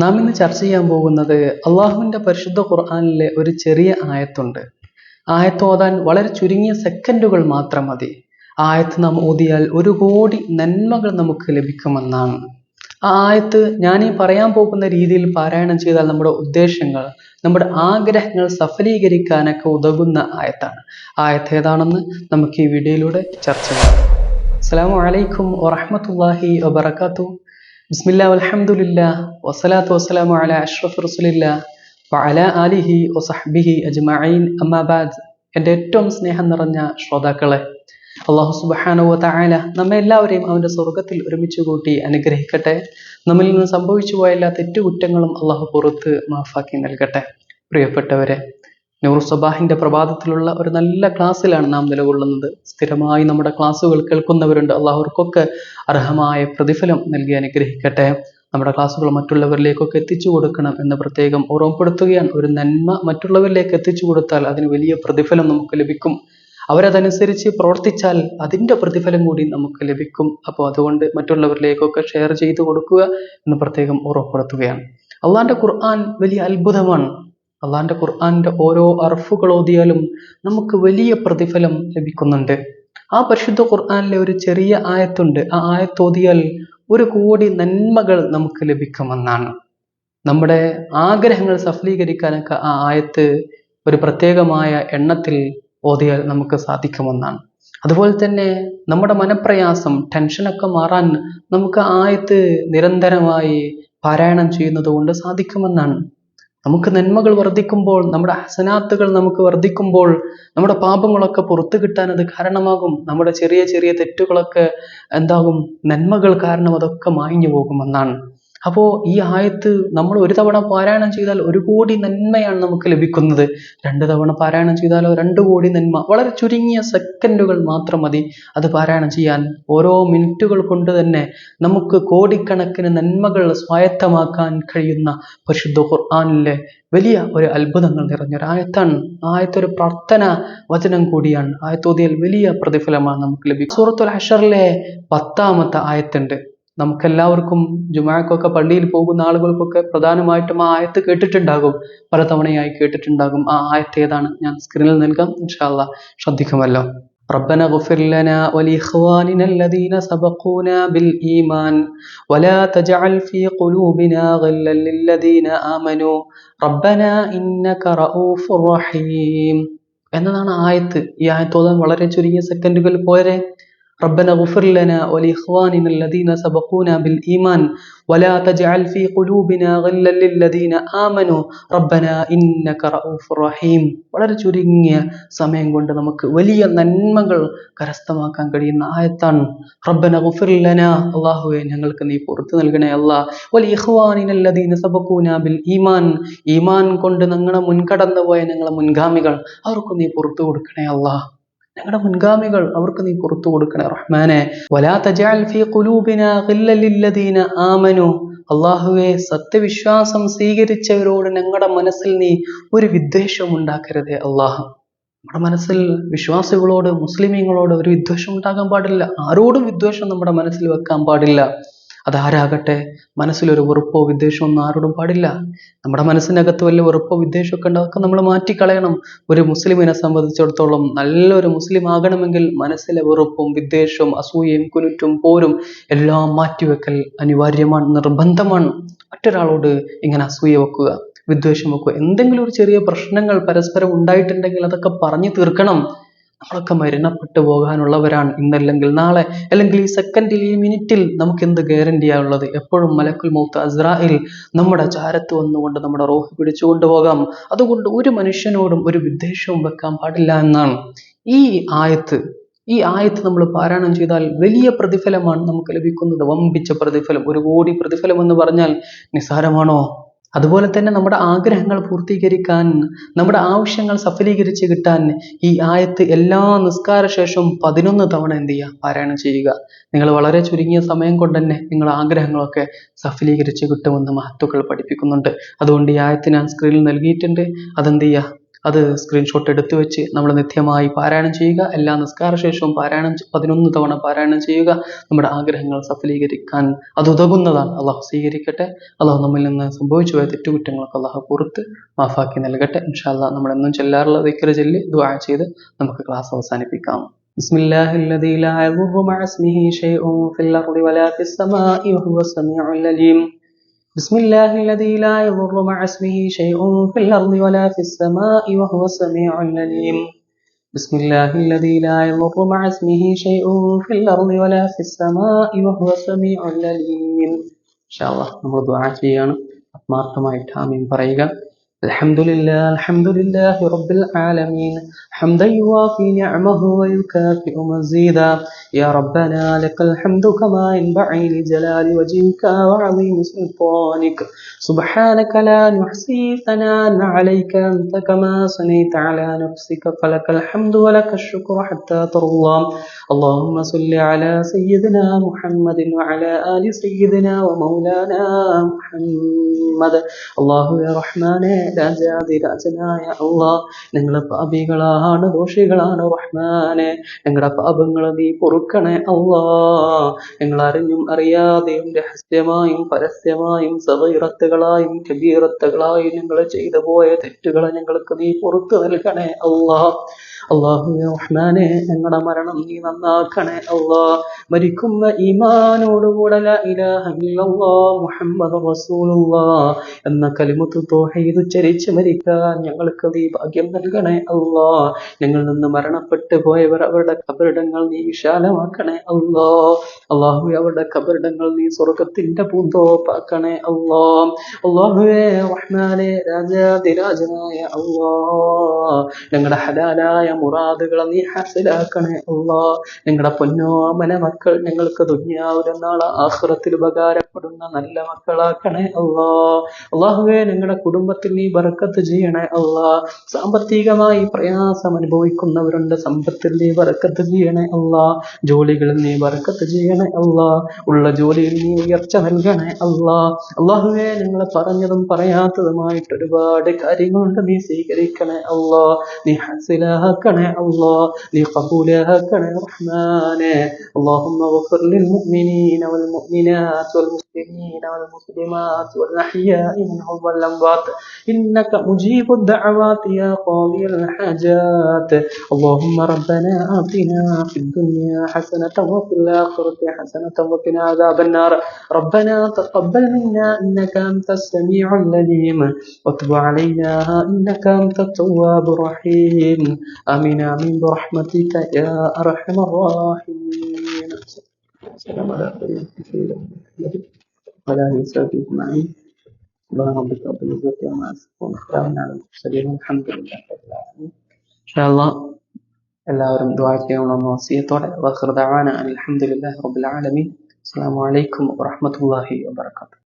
നാം ഇന്ന് ചർച്ച ചെയ്യാൻ പോകുന്നത് അള്ളാഹുവിന്റെ പരിശുദ്ധ ഖുർആാനിലെ ഒരു ചെറിയ ആയത്തുണ്ട്. ആയത്ത് ഓതാൻ വളരെ ചുരുങ്ങിയ സെക്കൻഡുകൾ മാത്രം മതി. ആയത്ത് നാം ഓതിയാൽ ഒരു കോടി നന്മകൾ നമുക്ക് ലഭിക്കുമെന്നാണ്. ആ ആയത്ത് ഈ പറയാൻ പോകുന്ന രീതിയിൽ പാരായണം ചെയ്താൽ നമ്മുടെ ഉദ്ദേശങ്ങൾ നമ്മുടെ ആഗ്രഹങ്ങൾ സഫലീകരിക്കാനൊക്കെ ഉതകുന്ന ആയത്താണ്. ആയത്ത് ഏതാണെന്ന് നമുക്ക് ഈ വീഡിയോയിലൂടെ ചർച്ച ചെയ്യാം. അസ്സാം വലൈക്കും വറഹ്മത്തുള്ളാഹി വബറകാതുഹു. ബിസ്മില്ലാ വൽഹംദുലില്ലാ വസ്സലാത്തു വസ്സലാമു അലാ അഷ്റഫ് റസൂലില്ലാ വഅലാ ആലിഹി വസഹ്ബിഹി അജ്മഈൻ. അമ്മാ ബഅദ് എന്റെ ഏറ്റവും സ്നേഹം നിറഞ്ഞ ശ്രോതാക്കളെ അള്ളാഹു സുബ്ഹാനഹു വ നമ്മെ എല്ലാവരെയും അവന്റെ സ്വർഗത്തിൽ ഒരുമിച്ച് കൂട്ടി അനുഗ്രഹിക്കട്ടെ. നമ്മിൽ നിന്ന് സംഭവിച്ചു പോയ എല്ലാ തെറ്റുകുറ്റങ്ങളും അള്ളാഹു പുറത്ത് മാഫാക്കി നൽകട്ടെ. പ്രിയപ്പെട്ടവരെ നൂർ സബാഹിന്റെ പ്രഭാതത്തിലുള്ള ഒരു നല്ല ക്ലാസ്സിലാണ് നാം നിലകൊള്ളുന്നത്. സ്ഥിരമായി നമ്മുടെ ക്ലാസ്സുകൾ കേൾക്കുന്നവരുണ്ട്. അള്ളാഹുർക്കൊക്കെ അർഹമായ പ്രതിഫലം നൽകി അനുഗ്രഹിക്കട്ടെ. നമ്മുടെ ക്ലാസ്സുകൾ മറ്റുള്ളവരിലേക്കൊക്കെ എത്തിച്ചു കൊടുക്കണം എന്ന് പ്രത്യേകം ഓർമ്മപ്പെടുത്തുകയാണ്. ഒരു നന്മ മറ്റുള്ളവരിലേക്ക് എത്തിച്ചു കൊടുത്താൽ അതിന് വലിയ പ്രതിഫലം നമുക്ക് ലഭിക്കും. അവരതനുസരിച്ച് പ്രവർത്തിച്ചാൽ അതിന്റെ പ്രതിഫലം കൂടി നമുക്ക് ലഭിക്കും. അപ്പോൾ അതുകൊണ്ട് മറ്റുള്ളവരിലേക്കൊക്കെ ഷെയർ ചെയ്തു കൊടുക്കുക എന്ന് പ്രത്യേകം ഓർമ്മപ്പെടുത്തുകയാണ്. അള്ളാന്റെ ഖുർആൻ വലിയ അത്ഭുതമാണ്. അള്ളാന്റെ ഖുർആന്റെ ഓരോ അർഫുകൾ ഓതിയാലും നമുക്ക് വലിയ പ്രതിഫലം ലഭിക്കുന്നുണ്ട്. ആ പരിശുദ്ധ ഖുർആാനിലെ ഒരു ചെറിയ ആയത്തുണ്ട്. ആ ആയത്ത് ഓതിയാൽ ഒരു കോടി നന്മകൾ നമുക്ക് ലഭിക്കുമെന്നാണ്. നമ്മുടെ ആഗ്രഹങ്ങൾ സഫലീകരിക്കാനൊക്കെ ആ ആയത്ത് ഒരു പ്രത്യേകമായ എണ്ണത്തിൽ ഓതിയാൽ നമുക്ക് സാധിക്കുമെന്നാണ്. അതുപോലെ തന്നെ നമ്മുടെ മനപ്രയാസം ടെൻഷനൊക്കെ മാറാൻ നമുക്ക് ആയത്ത് നിരന്തരമായി പാരായണം ചെയ്യുന്നത് കൊണ്ട് സാധിക്കുമെന്നാണ്. നമുക്ക് നന്മകൾ വർദ്ധിക്കുമ്പോൾ നമ്മുടെ ഹസനാത്തുകൾ നമുക്ക് വർദ്ധിക്കുമ്പോൾ നമ്മുടെ പാപങ്ങളൊക്കെ പുറത്തു കിട്ടാൻ അത് കാരണമാകും. നമ്മുടെ ചെറിയ ചെറിയ തെറ്റുകളൊക്കെ എന്താകും? നന്മകൾ കാരണം അതൊക്കെ മായിഞ്ഞു പോകുമെന്നാണ് അപ്പോൾ ഈ ആയത്ത് നമ്മൾ ഒരു തവണ പാരായണം ചെയ്താൽ ഒരു കോടി നന്മയാണ് നമുക്ക് ലഭിക്കുന്നത്. രണ്ട് തവണ പാരായണം ചെയ്താലോ രണ്ട് കോടി നന്മ. വളരെ ചുരുങ്ങിയ സെക്കൻഡുകൾ മാത്രം മതി അത് പാരായണം ചെയ്യാൻ. ഓരോ മിനിറ്റുകൾ കൊണ്ട് തന്നെ നമുക്ക് കോടിക്കണക്കിന് നന്മകൾ സ്വായത്തമാക്കാൻ കഴിയുന്ന പരിശുദ്ധ ഖുർആാനിലെ വലിയ ഒരു അത്ഭുതങ്ങൾ നിറഞ്ഞൊരു ആയത്താണ്. ആയത്തൊരു പ്രാർത്ഥന വചനം കൂടിയാണ്. ആയത്തോതിയാൽ വലിയ പ്രതിഫലമാണ് നമുക്ക് ലഭിക്കും സൂറത്തുൽ ഹഷറിലെ പത്താമത്തെ ആയത്തുണ്ട്. നമുക്കെല്ലാവർക്കും ജുമാക്കൊക്കെ പള്ളിയിൽ പോകുന്ന ആളുകൾക്കൊക്കെ പ്രധാനമായിട്ടും ആ ആയത്ത് കേട്ടിട്ടുണ്ടാകും പലതവണയായി കേട്ടിട്ടുണ്ടാകും ആ ആയത്ത് ഏതാണ് ഞാൻ സ്ക്രീനിൽ നൽകാം ഇൻഷാല്ല ശ്രദ്ധിക്കുമല്ലോ ربنا اغفر لنا ولإخواننا الذين سبقونا بالإيمان ولا تجعل في قلوبنا غلا للذين آمنوا ربنا إنك رؤوف رحيم എന്നതാണ് ആയത്ത് ഈ ആയത്ത് ഓതാൻ വളരെ ചുരുങ്ങിയ സെക്കൻഡുകൾ പോരെ ربنا اغفر لنا ولإخواننا الذين سبقونا بالإيمان ولا تجعل في قلوبنا غلا للذين آمنوا ربنا إنك رؤوف رحيم വളരെ ചുരുങ്ങിയ സമയം കൊണ്ട് നമുക്ക് വലിയ നന്മകൾ കരസ്ഥമാക്കാൻ കഴിയുന്ന ആയത്താണ് റബ്ബന ഗുഫിർ ലനാ അള്ളാഹുവെ ഞങ്ങൾക്ക് നീ പുറത്തു നൽകണേ അല്ലാ വലി ഇഖ്വാനിന അല്ലദീന സബഖൂന ബിൽ ഈമാൻ ഈമാൻ കൊണ്ട് ഞങ്ങളെ മുൻകടന്നു പോയ ഞങ്ങളെ മുൻഗാമികൾ അവർക്ക് നീ പുറത്തു കൊടുക്കണേ അല്ലാഹ് ഞങ്ങളുടെ മുൻഗാമികൾ അവർക്ക് നീ പുറത്തു കൊടുക്കണേ റഹ്മാനെ. ആമനു. അള്ളാഹുവെ സത്യവിശ്വാസം സ്വീകരിച്ചവരോട് ഞങ്ങളുടെ മനസ്സിൽ നീ ഒരു വിദ്വേഷം ഉണ്ടാക്കരുതേ അള്ളാഹു നമ്മുടെ മനസ്സിൽ വിശ്വാസികളോട് മുസ്ലിമീങ്ങളോട് ഒരു വിദ്വേഷം ഉണ്ടാകാൻ പാടില്ല. ആരോടും വിദ്വേഷം നമ്മുടെ മനസ്സിൽ വെക്കാൻ പാടില്ല. അതാരാകട്ടെ? മനസ്സിലൊരു വെറുപ്പോ വിദ്വേഷമോ ഒന്നും ആരോടും പാടില്ല. നമ്മുടെ മനസ്സിനകത്ത് വലിയ വെറുപ്പോ വിദ്വേഷമൊക്കെ ഉണ്ടാക്കുക നമ്മൾ മാറ്റിക്കളയണം. ഒരു മുസ്ലിമിനെ സംബന്ധിച്ചിടത്തോളം നല്ലൊരു മുസ്ലിം ആകണമെങ്കിൽ മനസ്സിലെ വെറുപ്പും വിദ്വേഷവും അസൂയയും കുനുറ്റും പോരും എല്ലാം മാറ്റിവെക്കൽ അനിവാര്യമാണ് നിർബന്ധമാണ്. മറ്റൊരാളോട് ഇങ്ങനെ അസൂയ വെക്കുക വിദ്വേഷം വെക്കുക എന്തെങ്കിലും ഒരു ചെറിയ പ്രശ്നങ്ങൾ പരസ്പരം ഉണ്ടായിട്ടുണ്ടെങ്കിൽ അതൊക്കെ പറഞ്ഞു തീർക്കണം. നമ്മളൊക്കെ മരണപ്പെട്ടു പോകാനുള്ളവരാണ് ഇന്നല്ലെങ്കിൽ നാളെ അല്ലെങ്കിൽ ഈ സെക്കൻഡിൽ ഈ മിനിറ്റിൽ നമുക്ക് എന്ത് ഗ്യാരണ്ടിയാ ഉള്ളത്? എപ്പോഴും മലക്കുൽ മൗത്ത് അസ്രായിൽ നമ്മുടെ ചാരത്ത് വന്നുകൊണ്ട് നമ്മുടെ റോഹ് പിടിച്ചുകൊണ്ട് പോകാം. അതുകൊണ്ട് ഒരു മനുഷ്യനോടും ഒരു വിദ്വേഷവും വെക്കാൻ പാടില്ല എന്നാണ്. ഈ ആയത്ത് ഈ ആയത്ത് നമ്മൾ പാരായണം ചെയ്താൽ വലിയ പ്രതിഫലമാണ് നമുക്ക് ലഭിക്കുന്നത്. വമ്പിച്ച പ്രതിഫലം ഒരു കോടി പ്രതിഫലം എന്ന് പറഞ്ഞാൽ നിസ്സാരമാണോ? അതുപോലെ തന്നെ നമ്മുടെ ആഗ്രഹങ്ങൾ പൂർത്തീകരിക്കാൻ നമ്മുടെ ആവശ്യങ്ങൾ സഫലീകരിച്ച് കിട്ടാൻ ഈ ആയത്ത് എല്ലാ നിസ്കാര ശേഷവും പതിനൊന്ന് തവണ എന്ത് ചെയ്യുക? പാരായണം ചെയ്യുക. നിങ്ങൾ വളരെ ചുരുങ്ങിയ സമയം കൊണ്ട് തന്നെ നിങ്ങൾ ആഗ്രഹങ്ങളൊക്കെ സഫലീകരിച്ച് കിട്ടുമെന്ന് മഹത്തുക്കൾ പഠിപ്പിക്കുന്നുണ്ട്. അതുകൊണ്ട് ഈ ആയത്ത് ഞാൻ സ്ക്രീനിൽ നൽകിയിട്ടുണ്ട്. അതെന്ത് ചെയ്യുക? അത് സ്ക്രീൻഷോട്ട് എടുത്തു വെച്ച് നമ്മൾ നിത്യമായി പാരായണം ചെയ്യുക എല്ലാ നിസ്കാര ശേഷവും പാരായണം ചെ- പതിനൊന്ന് തവണ പാരായണം ചെയ്യുക നമ്മുടെ ആഗ്രഹങ്ങൾ സഫലീകരിക്കാൻ അത് ഉതകുന്നതാണ് അള്ളാഹു സ്വീകരിക്കട്ടെ അള്ളാഹു നമ്മിൽ നിന്ന് സംഭവിച്ചു പോയ തെറ്റുകുറ്റങ്ങളൊക്കെ അള്ളാഹു പുറത്ത് മാഫാക്കി നൽകട്ടെ ഇൻഷാല്ല നമ്മൾ എന്നും ചെല്ലാറുള്ള ദിക്കറ് ചൊല്ലി ദുആ ചെയ്ത് നമുക്ക് ക്ലാസ് അവസാനിപ്പിക്കാം بسم الله الذي لا يضر مع اسمه شيء في الأرض ولا في السماء وهو السميع العليم بسم الله الذي لا يضر مع اسمه شيء في الأرض ولا في السماء وهو السميع العليم بسم الله الذي لا يضر مع اسمه شيء في الأرض ولا في السماء وهو السميع العليم إن شاء الله നമ്മൾ ദുആ ചെയ്യാണ് ആത്മാർത്ഥമായിട്ട് ആമീൻ പറയുക الحمد لله الحمد لله رب العالمين حمدا يوافي نعمه ويكافئ مزيدا يا ربنا لك الحمد كما ينبغي لجلال وجهك وعظيم سلطانك سبحانك لا نحصي ثناء عليك أنت كما صنيت على نفسك فلك الحمد ولك الشكر حتى ترضى اللهم صل على سيدنا محمد وعلى آل سيدنا ومولانا محمد الله يا رحمن രാജാതിരാജനായ അള്ളാ ഞങ്ങൾ പാപികളാണ് ദോഷികളാണ് റഹ്മാനെ. ഞങ്ങളുടെ പാപങ്ങൾ നീ പൊറുക്കണേ അള്ളാ. ഞങ്ങൾ അറിഞ്ഞും അറിയാതെയും രഹസ്യമായും പരസ്യമായും സവൈറത്തുകളായും കബീറത്തുകളായും ഞങ്ങൾ ചെയ്തു പോയ തെറ്റുകളെ ഞങ്ങൾക്ക് നീ പുറത്തു നൽകണേ അള്ളാ. അള്ളാഹു റഹ്മാനെ ഞങ്ങളുടെ മരണം നീ നന്നാക്കണേ അള്ളാ. മരിക്കുന്ന ഈമാനോടുകൂടെ മുഹമ്മദ് റസൂലുള്ളാഹ് എന്ന കലിമത്ത് തോഹീദ് ഉച്ചരിച്ച് മരിക്കാൻ ഞങ്ങൾക്ക് നീ ഭാഗ്യം നൽകണേ അള്ളാ. ഞങ്ങൾ നിന്ന് മരണപ്പെട്ടു പോയവർ അവരുടെ കബറിടങ്ങൾ നീ വിശാലമാക്കണേ അള്ളാ. അള്ളാഹു അവരുടെ കബറിടങ്ങൾ നീ സ്വർഗത്തിന്റെ പൂന്തോപ്പാക്കണേ അള്ളാ. അള്ളാഹുവേ റഹ്മാനെ രാജാതിരാജനായ അള്ളാ. ഞങ്ങളുടെ ഹലാലായ മുറാദുകളെ നീ ഹാസിലാക്കണേ അള്ളാ ഞങ്ങളുടെ പൊന്നോമന മക്കൾ ഞങ്ങൾക്ക് ദുന്യാവിലെ നാളെ ആഹ്റത്തിൽ ഉപകാരപ്പെടുന്ന നല്ല മക്കളാക്കണേ അള്ളാ അള്ളാഹുവേ ഞങ്ങളുടെ കുടുംബത്തിൽ നീ ബർക്കത്ത് ചെയ്യണേ അള്ളാ സാമ്പത്തികമായി പ്രയാസം അനുഭവിക്കുന്നവരുണ്ട്. സമ്പത്തിൽ നീ ബർക്കത്ത് ചെയ്യണേ അള്ളാ ജോലികളിൽ നീ ബർക്കത്ത് ചെയ്യണേ അള്ളാ ഉള്ള ജോലിയിൽ നീ ഉയർച്ച നൽകണേ അള്ളാ അള്ളാഹുവേ ഞങ്ങൾ പറഞ്ഞതും പറയാത്തതുമായിട്ട് ഒരുപാട് കാര്യങ്ങളുണ്ട് നീ സ്വീകരിക്കണേ അള്ളാ നീ كان يا الله لقبولها كان يا رحمن. اللهم اغفر للمؤمنين والمؤمنات والمسلمين. والمسلمات والأحياء منهم والأموات إنك مجيب الدعوات يا قاضي الحاجات اللهم ربنا آتنا في الدنيا حسنة وفي الآخرة حسنة وقنا عذاب النار ربنا تقبل منا إنك أنت السميع العليم وتب علينا إنك أنت التواب الرحيم. آمين. آمين برحمتك يا أرحم الراحمين. سلام على ولا يسافي أجمعين سبحان ربك رب العزة عما يصفون وسلام على المرسلين والحمد لله رب العالمين إن شاء الله എല്ലാവരും ദുആ ചെയ്യണമെന്ന വസിയത്തോടെ വഖർ ദഅവാന അൽഹംദുലില്ലാഹി റബ്ബിൽ ആലമീൻ അസ്സലാമു അലൈക്കും വറഹ്മത്തുള്ളാഹി വബറകാതുഹു